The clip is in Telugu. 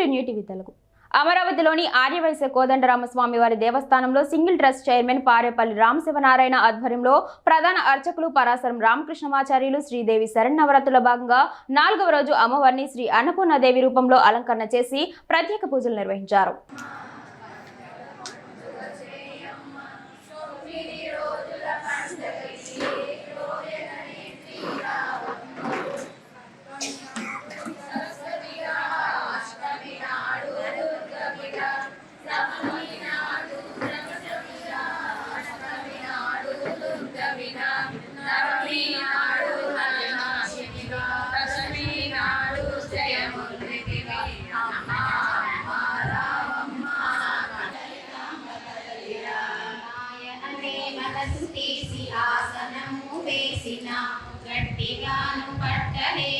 టు న్యూ టీవీ తెలుగు అమరావతిలోని ఆర్యవైశ్య కోదండరామస్వామి వారి దేవస్థానంలో single trust chairman Parepalli Ramasivanarayana ఆధ్వర్యంలో ప్రధాన అర్చకులు పరాశరం రామకృష్ణమాచార్యులు శ్రీదేవి శరణవరతుల భాగంగా నాలుగవ రోజు అమ్మవారిని శ్రీ అన్నపూర్ణదేవి రూపంలో అలంకరణ చేసి ప్రత్యేక పూజలు నిర్వహించారు. తలలు తీసి ఆసనము వేసిన గట్టిగాను పట్టలే